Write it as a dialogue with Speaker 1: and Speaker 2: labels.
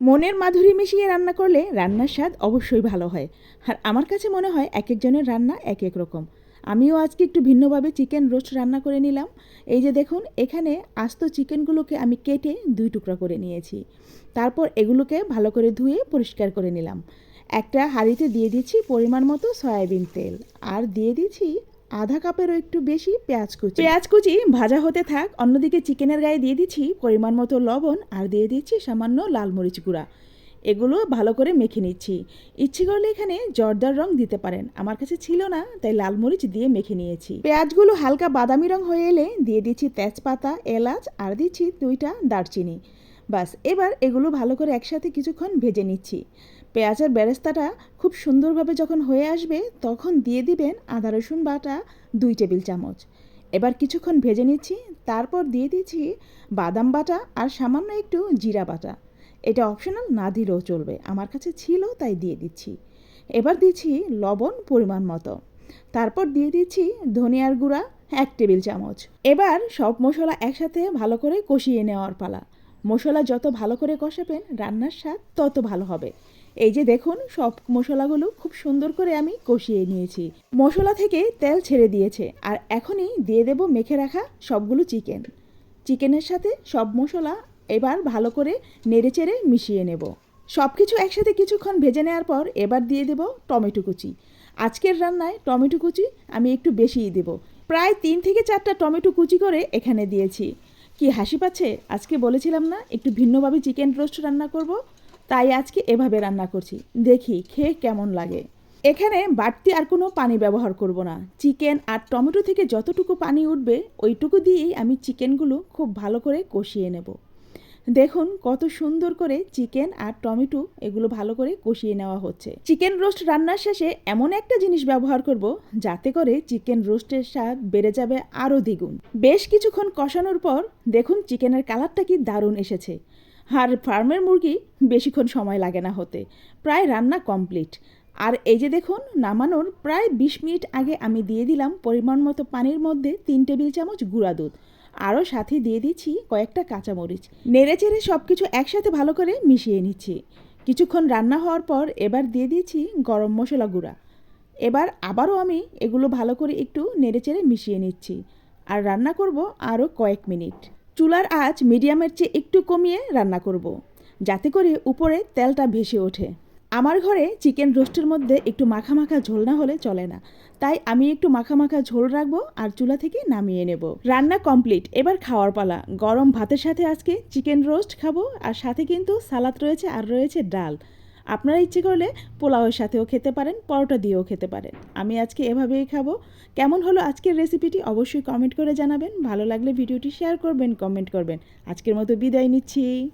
Speaker 1: মনের মাধুরী মিশিয়ে রান্না করলে রান্নার স্বাদ অবশ্যই ভালো হয়। আর আমার কাছে মনে হয় এক একজনের রান্না এক এক রকম। আমিও আজকে একটু ভিন্নভাবে চিকেন রোস্ট রান্না করে নিলাম। এই যে দেখুন, এখানে আস্ত চিকেনগুলোকে আমি কেটে দুই টুকরা করে নিয়েছি। তারপর এগুলোকে ভালো করে ধুয়ে পরিষ্কার করে নিলাম। একটা হাঁড়িতে দিয়ে দিচ্ছি পরিমাণ মতো সয়াবিন তেল। আর দিয়ে দিচ্ছি আধা কাপেরও একটু বেশি পেঁয়াজ কুচি। পেঁয়াজ কুচি ভাজা হতে থাক অন্যদিকে চিকেনের গায়ে দিয়ে দিচ্ছি পরিমাণ মতো লবণ আর দিয়ে দিচ্ছি সামান্য লাল মরিচ গুঁড়া। এগুলো ভালো করে মেখে নিচ্ছি। ইচ্ছে করলে এখানে জর্দার রং দিতে পারেন আমার কাছে ছিল না তাই লাল মরিচ দিয়ে মেখে নিয়েছি। পেঁয়াজগুলো হালকা বাদামি রং হয়ে এলে দিয়ে দিচ্ছি তেজপাতা এলাচ আর দিচ্ছি দুইটা দারচিনি। বাস এবার এগুলো ভালো করে একসাথে কিছুক্ষণ ভেজে নিচ্ছি। পেঁয়াজের বেরেস্তাটা খুব সুন্দরভাবে যখন হয়ে আসবে, তখন দিয়ে দিবেন আদা, রসুন বাটা দুই টেবিল চামচ। এবার কিছুক্ষণ ভেজে নিচ্ছি, তারপর দিয়ে দিচ্ছি বাদাম বাটা আর সামান্য একটু জিরা বাটা। এটা অপশনাল না দিলেও চলবে, আমার কাছে ছিল তাই দিয়ে দিচ্ছি। এবার দিচ্ছি লবণ পরিমাণ মতো। তারপর দিয়ে দিচ্ছি ধনিয়ার গুঁড়া এক টেবিল চামচ। এবার সব মশলা একসাথে ভালো করে কষিয়ে নেওয়ার পালা। মশলা যত ভালো করে কষাবেন, রান্নার স্বাদ তত ভালো হবে। এই যে দেখুন, সব মশলাগুলো খুব সুন্দর করে আমি কষিয়ে নিয়েছি। মশলা থেকে তেল ছেড়ে দিয়েছে, আর এখনই দিয়ে দেব মেখে রাখা সবগুলো চিকেন। চিকেনের সাথে সব মশলা এবার ভালো করে নেড়েচেড়ে মিশিয়ে নেব। সব কিছু একসাথে কিছুক্ষণ ভেজে নেওয়ার পর এবার দিয়ে দেব টমেটো কুচি। আজকের রান্নায় টমেটো কুচি আমি একটু বেশিই দেব। প্রায় তিন থেকে চারটা টমেটো কুচি করে এখানে দিয়েছি। কি হাসি পাচ্ছে? আজকে বলেছিলাম না, একটু ভিন্নভাবে চিকেন রোস্ট রান্না করব। তাই আজকে এভাবে রান্না করছি। দেখি খেয়ে কেমন লাগে। এখানে বাড়তি আর কোনো পানি ব্যবহার করব না। চিকেন আর টমেটো থেকে যতটুকু পানি উঠবে, ওইটুকু দিয়েই আমি চিকেনগুলো খুব ভালো করে কষিয়ে নেব। দেখুন কত সুন্দর করে চিকেন আর টমেটো এগুলো ভালো করে কষিয়ে নেওয়া হচ্ছে। চিকেন রোস্ট রান্নার শেষে এমন একটা জিনিস ব্যবহার করব, যাতে করে চিকেন রোস্টের স্বাদ বেড়ে যাবে আরও দ্বিগুণ। বেশ কিছুক্ষণ কষানোর পর দেখুন চিকেনের কালারটা কি দারুণ এসেছে। আর ফার্মের মুরগি বেশিক্ষণ সময় লাগে না হতে। প্রায় রান্না কমপ্লিট। আর এই যে দেখুন, নামানোর প্রায় বিশ মিনিট আগে আমি দিয়ে দিলাম পরিমাণ মতো পানির মধ্যে তিন টেবিল চামচ গুঁড়া দুধ। আরও সাথে দিয়ে দিচ্ছি কয়েকটা কাঁচামরিচ। নেড়ে চেড়ে সব কিছু একসাথে ভালো করে মিশিয়ে নিচ্ছি। কিছুক্ষণ রান্না হওয়ার পর এবার দিয়ে দিচ্ছি গরম মশলা গুঁড়া। এবার আবারও আমি এগুলো ভালো করে একটু নেড়ে চেড়ে মিশিয়ে নিচ্ছি। আর রান্না করব আরও কয়েক মিনিট। চুলার আঁচ মিডিয়ামের চেয়ে একটু কমিয়ে রান্না করব। যাতে করে উপরে তেলটা ভেসে ওঠে। আমার ঘরে চিকেন রোস্টের মধ্যে একটু মাখা মাখা ঝোল না হলে চলে না, তাই আমি একটু মাখা মাখা ঝোল রাখব আর চুলা থেকে নামিয়ে নেব। রান্না কমপ্লিট, এবার খাওয়ার পালা। গরম ভাতের সাথে আজকে চিকেন রোস্ট খাব, আর সাথে কিন্তু সালাদ রয়েছে আর রয়েছে ডাল। আপনারা ইচ্ছে করলে পোলাওয়ের সাথেও খেতে পারেন, পরোটা দিয়েও খেতে পারেন। আমি আজকে এভাবেই খাব। কেমন হলো আজকের রেসিপিটি অবশ্যই কমেন্ট করে জানাবেন। ভালো লাগলে ভিডিওটি শেয়ার করবেন কমেন্ট করবেন। আজকের মতো বিদায় নিচ্ছি।